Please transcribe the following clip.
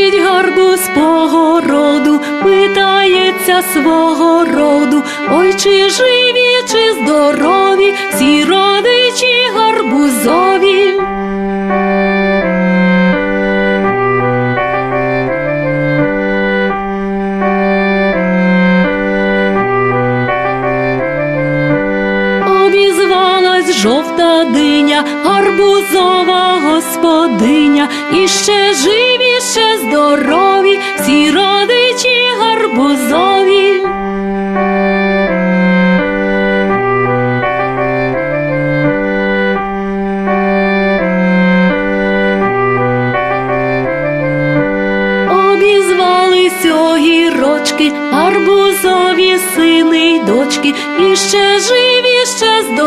Летить гарбуз по городу, питається свого роду, ой, чи живі, чи здорові, всі родичі гарбузові. Жовта диня, гарбузова господиня, іще ще жив ще здорові, всі родичі гарбузові. Обізвались огірочки, гарбузові сини й дочки, і ще живі, ще здорові.